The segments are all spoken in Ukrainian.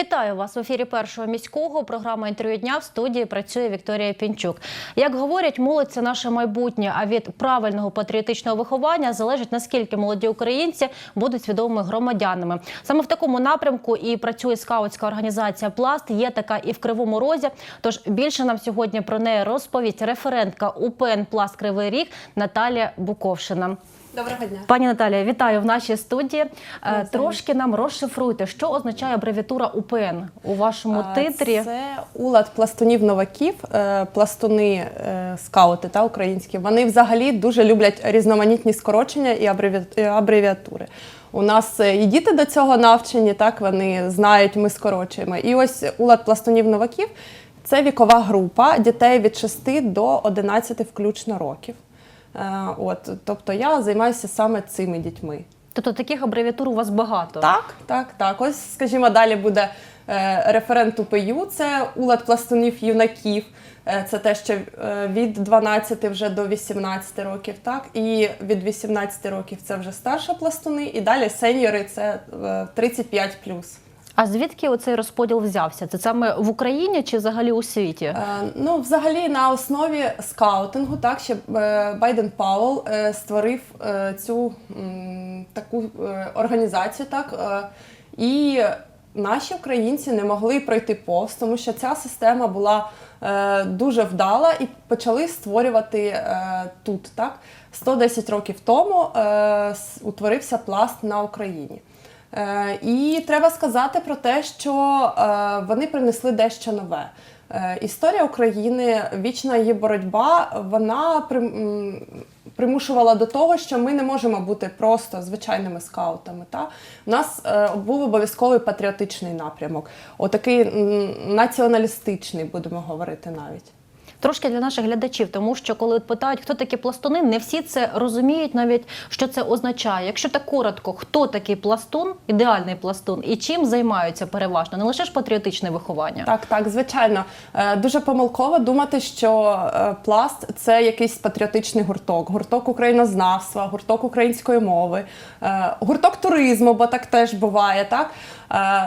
Вітаю вас в ефірі першого міського. Програма інтерв'ю дня в студії працює Вікторія Пінчук. Як говорять, молодь це наше майбутнє. А від правильного патріотичного виховання залежить наскільки молоді українці будуть свідомими громадянами. Саме в такому напрямку і працює скаутська організація Пласт. Є така і в Кривому Розі. Тож більше нам сьогодні про неї розповість референтка УПН Пласт Кривий Ріг Наталія Буковшина. Доброго дня. Пані Наталія, вітаю в нашій студії. Е, Трошки нам розшифруйте, що означає абревіатура УПН у вашому А, титрі. Це улад пластунів новаків, е, пластуни е, скаути та українські. Вони взагалі дуже люблять різноманітні скорочення і абреві- абревіатури. У нас е, і діти до цього навчені, так вони знають, ми скорочуємо. І ось улад пластунів новаків це вікова група дітей від 6 до 11 включно років. Е, От, тобто я займаюся саме цими дітьми. Тобто таких абревіатур у вас багато. Так, так, так. Ось, скажімо, далі буде е, референт УПЮ, це улад пластунів юнаків. Е, Це те, що від 12 вже до 18 років, так, і від 18 років це вже старша пластуни, і далі сеньори це е, 35 А звідки оцей розподіл взявся? Це саме в Україні чи взагалі у світі? Е, Ну, взагалі, на основі скаутингу, так ще е, Байден Пауел е, створив е, цю таку е, організацію, так і наші українці не могли пройти повз, тому що ця система була дуже вдала і почали створювати е, тут. Так 110 років тому е, утворився пласт на Україні. Е, І треба сказати про те, що е, вони принесли дещо нове. Е, Історія України, вічна її боротьба, вона прим- примушувала до того, що ми не можемо бути просто звичайними скаутами. Та? У нас був обов'язковий патріотичний напрямок, отакий націоналістичний, будемо говорити навіть. Трошки для наших глядачів, тому що коли питають, хто такі пластуни, не всі це розуміють навіть, що це означає. Якщо так коротко, хто такий пластун, ідеальний пластун, і чим займаються переважно, не лише ж патріотичне виховання. Так, так, звичайно. Е, Дуже помилково думати, що е, пласт це якийсь патріотичний гурток, гурток українознавства, гурток української мови, е, гурток туризму, бо так теж буває. Так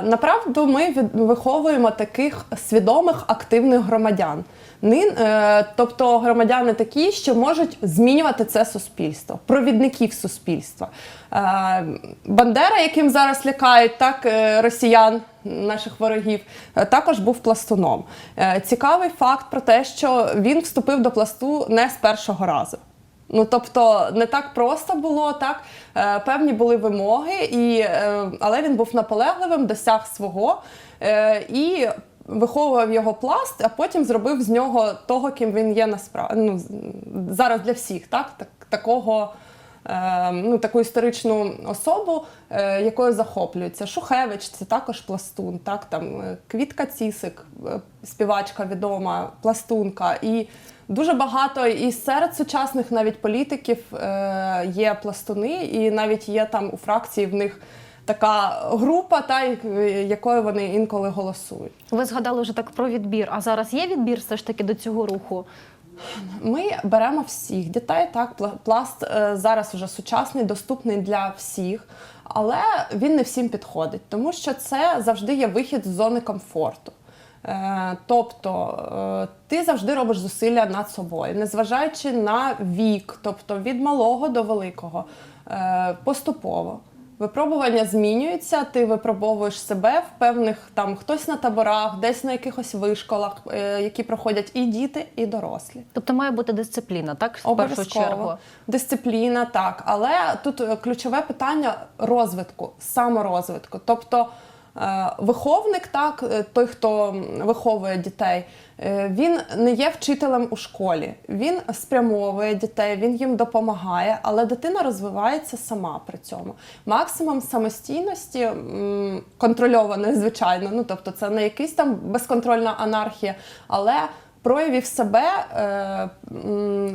направду ми виховуємо таких свідомих активних громадян. Нин, е, тобто громадяни такі, що можуть змінювати це суспільство, провідників суспільства. Е, Бандера, яким зараз лякають так е, росіян, наших ворогів, також був пластуном. Цікавий факт про те, що він вступив до пласту не з першого разу. Ну тобто не так просто було, так певні були вимоги, і, але він був наполегливим, досяг свого і виховував його пласт, а потім зробив з нього того, ким він є насправді. Ну, зараз для всіх, так, так такого. е, Ну, таку історичну особу, е, якою захоплюється. Шухевич це також пластун, так там е, Квітка Цісик, е, співачка відома, пластунка. І дуже багато і серед сучасних навіть політиків є пластуни, і навіть є там у фракції в них така група, та якою вони інколи голосують. Ви згадали вже так про відбір. А зараз є відбір все ж таки до цього руху? Ми беремо всіх дітей. Так, пла- пласт е, зараз вже сучасний, доступний для всіх, але він не всім підходить, тому що це завжди є вихід з зони комфорту. Е, Тобто е, ти завжди робиш зусилля над собою, незважаючи на вік, тобто від малого до великого, поступово. Випробування змінюються, ти випробовуєш себе в певних там хтось на таборах, десь на якихось вишколах, е, які проходять і діти, і дорослі. Тобто має бути дисципліна, так в першу чергу. Дисципліна, так. Але тут е, ключове питання розвитку, саморозвитку. Тобто виховник, так, е, той, хто виховує дітей, е, він не є вчителем у школі. Він спрямовує дітей, він їм допомагає, але дитина розвивається сама при цьому. Максимум самостійності, контрольованої, звичайно. Ну, тобто, це не якийсь там безконтрольна анархія, але проявів себе, е,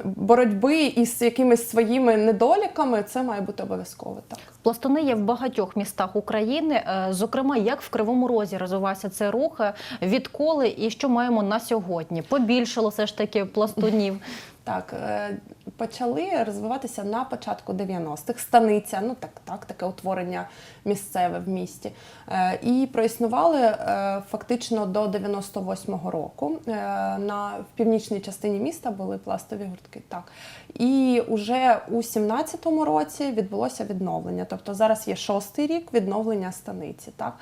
боротьби із якимись своїми недоліками, це має бути обов'язково так. Пластуни є в багатьох містах України, е, зокрема, як в Кривому Розі розвивався цей рух, е, відколи і що маємо на сьогодні? Побільшало все ж таки пластунів. Так, е, почали розвиватися на початку 90-х. Станиця, ну так, так, таке утворення місцеве в місті. Е, І проіснували е, фактично до 98-го року. На в північній частині міста були пластові гуртки. Так. І вже у 17-му році відбулося відновлення. Тобто зараз є шостий рік відновлення станиці. Так.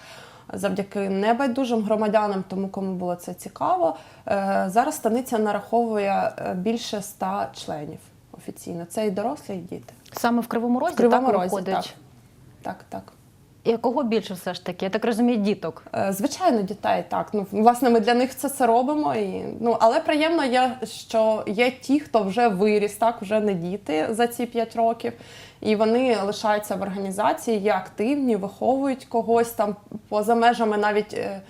Завдяки небайдужим громадянам, тому кому було це цікаво. Е, Зараз станиця нараховує е, більше ста членів офіційно. Це і дорослі, і діти. Саме в Кривому Розі В Кривому так Розі, виходить. так. Так, так. І кого більше все ж таки? Я так розумію, діток. Е, Звичайно, дітей так. Ну власне, ми для них це все робимо. І ну але приємно є, що є ті, хто вже виріс, так вже не діти за ці 5 років, і вони лишаються в організації, є активні, виховують когось там поза межами навіть е,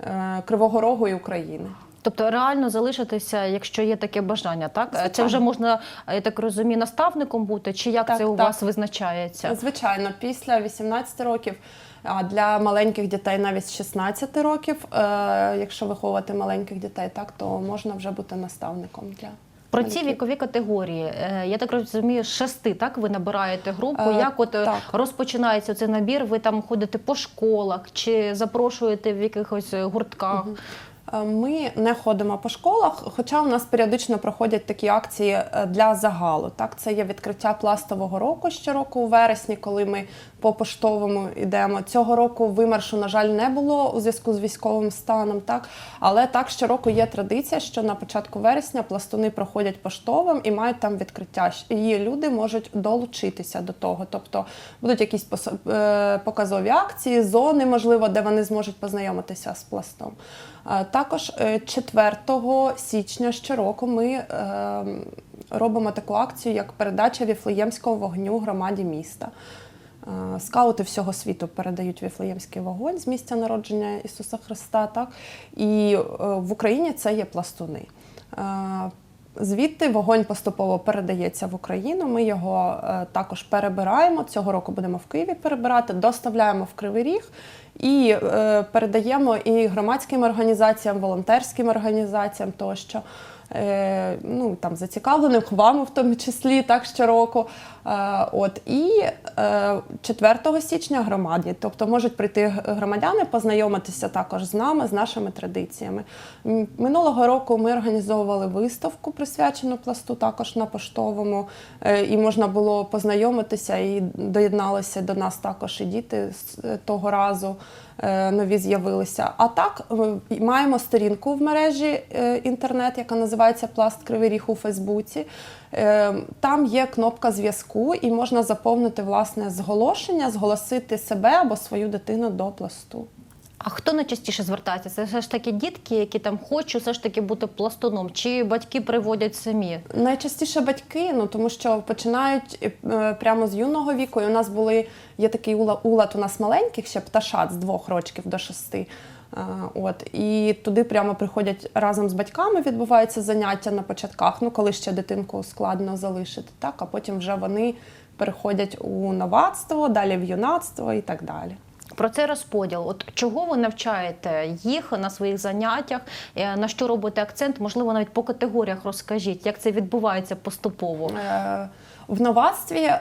е, Кривого Рогу і України. Тобто реально залишитися, якщо є таке бажання, так? Це вже можна, я так розумію, наставником бути, чи як Так, це у так. вас визначається? Звичайно, після 18 років. А для маленьких дітей навіть з 16 років, е, якщо виховувати маленьких дітей, так то можна вже бути наставником для Про ці вікові категорії, е, я так розумію, з шести, так ви набираєте групу. Е, Як от е, так. розпочинається цей набір? Ви там ходите по школах чи запрошуєте в якихось гуртках? Е, Ми не ходимо по школах, хоча у нас періодично проходять такі акції е, для загалу. Так, це є відкриття пластового року щороку у вересні, коли ми по поштовому йдемо. Цього року вимаршу, на жаль, не було у зв'язку з військовим станом. Так, але так щороку є традиція, що на початку вересня пластуни проходять поштовим і мають там відкриття. І люди можуть долучитися до того. Тобто будуть якісь е, показові акції, зони, можливо, де вони зможуть познайомитися з пластом. Е, Також е, 4 січня щороку ми е, робимо таку акцію, як передача віфлеємського вогню громаді міста. Е, Скаути всього світу передають віфлеємський вогонь з місця народження Ісуса Христа. Так? І е, в Україні це є пластуни. Е, Звідти вогонь поступово передається в Україну. Ми його також перебираємо. Цього року будемо в Києві перебирати, доставляємо в Кривий Ріг і передаємо і громадським організаціям, волонтерським організаціям тощо. Е, ну, там, зацікавленим, вам в тому числі так щороку. Е, от, і е, 4 січня громаді, тобто можуть прийти громадяни, познайомитися також з нами, з нашими традиціями. Минулого року ми організовували виставку, присвячену пласту, також на поштовому, е, і можна було познайомитися, і доєдналися до нас також і діти з е, того разу е, нові з'явилися. А так маємо сторінку в мережі е, інтернет, яка називається Пласт Кривий Ріг у Фейсбуці. Е, Там є кнопка зв'язку, і можна заповнити власне зголошення, зголосити себе або свою дитину до пласту. А хто найчастіше звертається? Це все ж таки дітки, які там хочуть все ж таки бути пластуном, чи батьки приводять самі? Найчастіше батьки, ну тому що починають е, прямо з юного віку. І у нас були є такий ула- улад у нас маленьких, ще пташат з двох рочків до шести. Е, От і туди прямо приходять разом з батьками, відбуваються заняття на початках. Ну коли ще дитинку складно залишити, так а потім вже вони переходять у новацтво, далі в юнацтво і так далі. Про цей розподіл. От чого ви навчаєте їх на своїх заняттях? Е, На що робите акцент? Можливо, навіть по категоріях розкажіть, як це відбувається поступово. Е, В новацтві, е,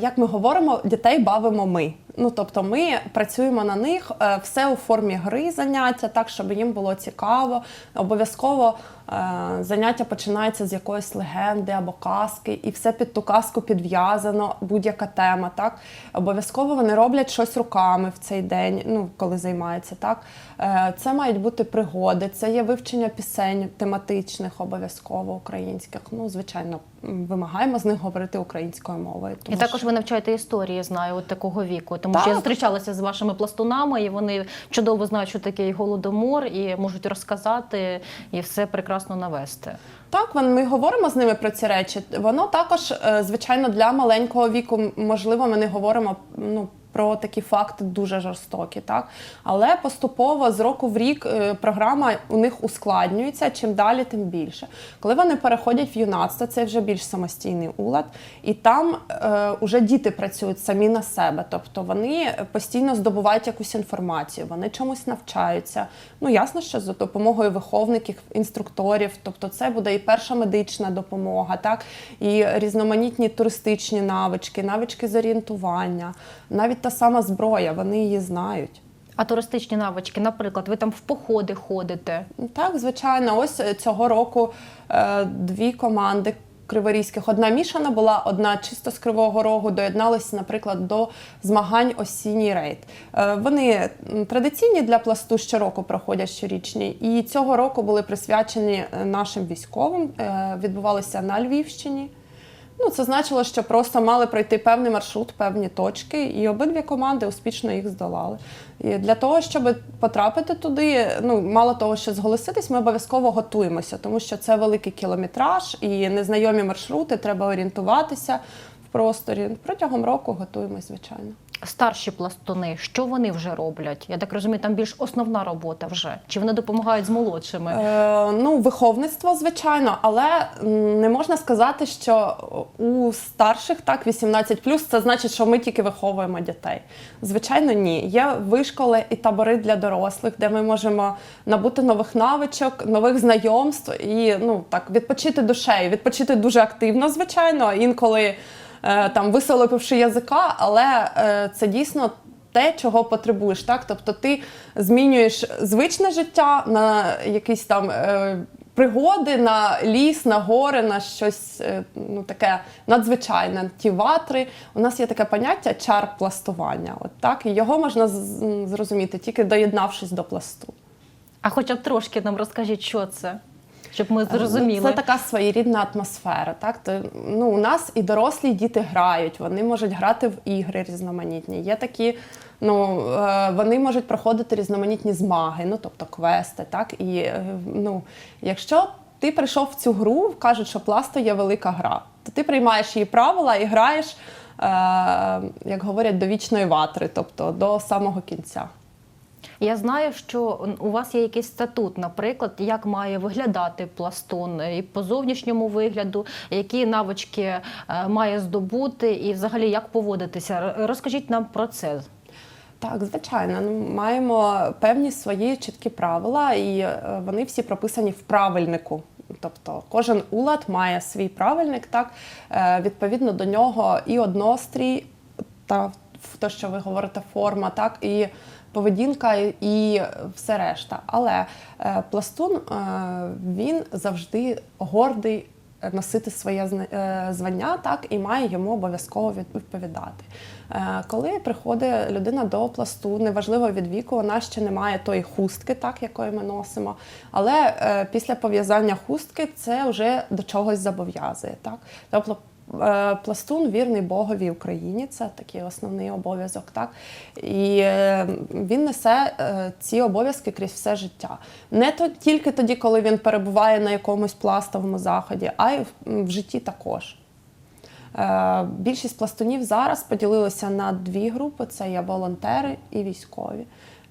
як ми говоримо, дітей бавимо ми. Ну тобто ми працюємо на них е, все у формі гри заняття, так щоб їм було цікаво. Обов'язково е, заняття починається з якоїсь легенди або казки, і все під ту казку підв'язано, будь-яка тема. Так обов'язково вони роблять щось руками в цей день, ну коли займаються. Так це мають бути пригоди, це є вивчення пісень тематичних, обов'язково українських. Ну звичайно, вимагаємо з них говорити українською мовою. І тому також що- ви навчаєте історії, знаю, от такого віку. Тому Так. що я зустрічалася з вашими пластунами, і вони чудово знають, що таке голодомор, і можуть розказати і все прекрасно навести. Так, ми говоримо з ними про ці речі. Воно також, е, звичайно, для маленького віку, можливо, ми не говоримо ну, про такі факти дуже жорстокі, так але поступово з року в рік е, програма у них ускладнюється. Чим далі, тим більше. Коли вони переходять в юнацтво, це вже більш самостійний улад, і там е, уже діти працюють самі на себе, тобто вони постійно здобувають якусь інформацію, вони чомусь навчаються. Ну ясно, що за допомогою виховників, інструкторів, тобто це буде і перша медична допомога, так і різноманітні туристичні навички, навички з орієнтування, навіть та сама зброя, вони її знають. А туристичні навички, наприклад, ви там в походи ходите. Так, звичайно, ось е, цього року е, дві команди. Криворізьких одна мішана була, одна чисто з Кривого Рогу доєдналися, наприклад, до змагань осінній рейд. Е, Вони традиційні для пласту щороку проходять щорічні, і цього року були присвячені е, нашим військовим. Відбувалися на Львівщині. Ну, це значило, що просто мали пройти певний маршрут, певні точки, і обидві команди успішно їх здолали. І для того, щоб потрапити туди, ну мало того, що зголоситись, ми обов'язково готуємося, тому що це великий кілометраж і незнайомі маршрути, треба орієнтуватися в просторі. Протягом року готуємось, звичайно. Старші пластуни, що вони вже роблять? Я так розумію, там більш основна робота вже. Чи вони допомагають з молодшими? Е, ну, виховництво, звичайно, але не можна сказати, що у старших так 18 це значить, що ми тільки виховуємо дітей. Звичайно, ні. Є вишколи і табори для дорослих, де ми можемо набути нових навичок, нових знайомств і ну так відпочити душею. Відпочити дуже активно, звичайно, інколи е, там висолопивши язика, але е, це дійсно те, чого потребуєш. Так? Тобто ти змінюєш звичне життя на якісь там е, пригоди, на ліс, на гори, на щось е, ну, таке надзвичайне. Ті ватри. У нас є таке поняття чар пластування. От так? І його можна зрозуміти тільки доєднавшись до пласту. А хоча б трошки нам розкажіть, що це, щоб ми зрозуміли. Це така своєрідна атмосфера. Так? То, ну, у нас і дорослі і діти грають, вони можуть грати в ігри різноманітні. Є такі, ну, е, вони можуть проходити різноманітні змаги, ну, тобто квести. Так? І, е, ну, якщо ти прийшов в цю гру, кажуть, що пласто є велика гра, то ти приймаєш її правила і граєш, е, як говорять, до вічної ватри, тобто до самого кінця. Я знаю, що у вас є якийсь статут, наприклад, як має виглядати пластун і по зовнішньому вигляду, які навички е, має здобути, і взагалі як поводитися. Розкажіть нам про це. Так, звичайно, ну, маємо певні свої чіткі правила, і е, вони всі прописані в правильнику. Тобто кожен улад має свій правильник, так Е, відповідно до нього і однострій, та те, що ви говорите, форма, так і поведінка, і все решта. Але е, пластун е, він завжди гордий носити своє е, звання, так і має йому обов'язково відповідати. Е, Коли приходить людина до пласту, неважливо від віку, вона ще не має тої хустки, так якої ми носимо. Але е, після пов'язання хустки це вже до чогось зобов'язує. Так? Тобто пластун вірний Богові Україні, це такий основний обов'язок. Так? І е, він несе е, ці обов'язки крізь все життя. Не то, тільки тоді, коли він перебуває на якомусь пластовому заході, а й в, житті також. Е, Більшість пластунів зараз поділилися на дві групи: це є волонтери і військові.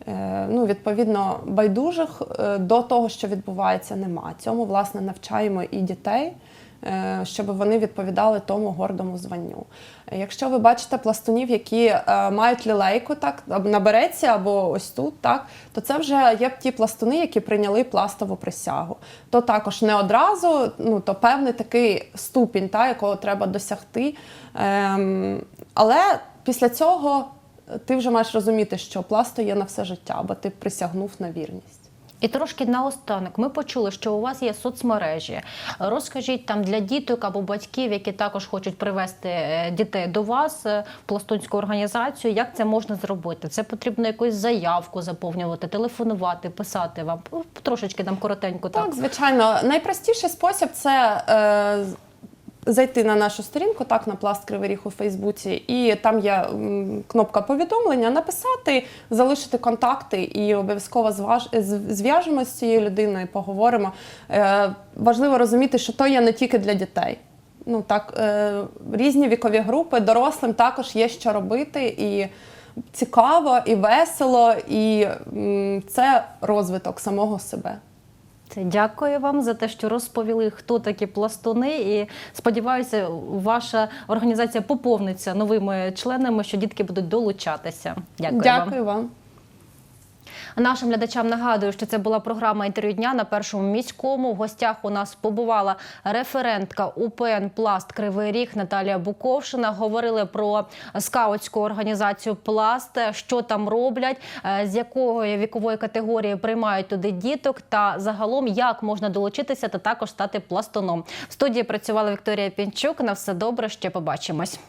Е, Ну, відповідно, байдужих е, до того, що відбувається, нема. Цьому власне навчаємо і дітей, е, щоб вони відповідали тому гордому званню. Е, Якщо ви бачите пластунів, які е, мають лілейку, так або на береці, або ось тут, так то це вже є ті пластуни, які прийняли пластову присягу. То також не одразу, ну то певний такий ступінь, та, якого треба досягти. Ем, але після цього ти вже маєш розуміти, що пласто є на все життя, бо ти присягнув на вірність. І трошки наостанок ми почули, що у вас є соцмережі. Розкажіть там для діток або батьків, які також хочуть привести е, дітей до вас е, пластунську організацію. Як це можна зробити? Це потрібно якусь заявку заповнювати, телефонувати, писати вам. Ну, Трошечки нам коротенько так. Так, звичайно, найпростіший спосіб це е, зайти на нашу сторінку, так, на пласт Кривий Ріг у Фейсбуці, і там є кнопка повідомлення, написати, залишити контакти і обов'язково зваж- з- зв'яжемося з цією людиною, поговоримо. Е, важливо розуміти, що то є не тільки для дітей. Ну так, е, різні вікові групи, дорослим також є що робити і. цікаво і весело, і це розвиток самого себе. Дякую вам за те, що розповіли, хто такі пластуни. І сподіваюся, ваша організація поповниться новими членами, що дітки будуть долучатися. Дякую, вам. Дякую вам. Нашим глядачам нагадую, що це була програма інтерв'ю дня на першому міському. В гостях у нас побувала референтка УПН Пласт Кривий Ріг Наталія Буковшина. Говорили про скаутську організацію Пласт, що там роблять, е, з якої вікової категорії приймають туди діток, та загалом як можна долучитися та також стати пластуном. В студії працювала Вікторія Пінчук. На все добре. Ще побачимось.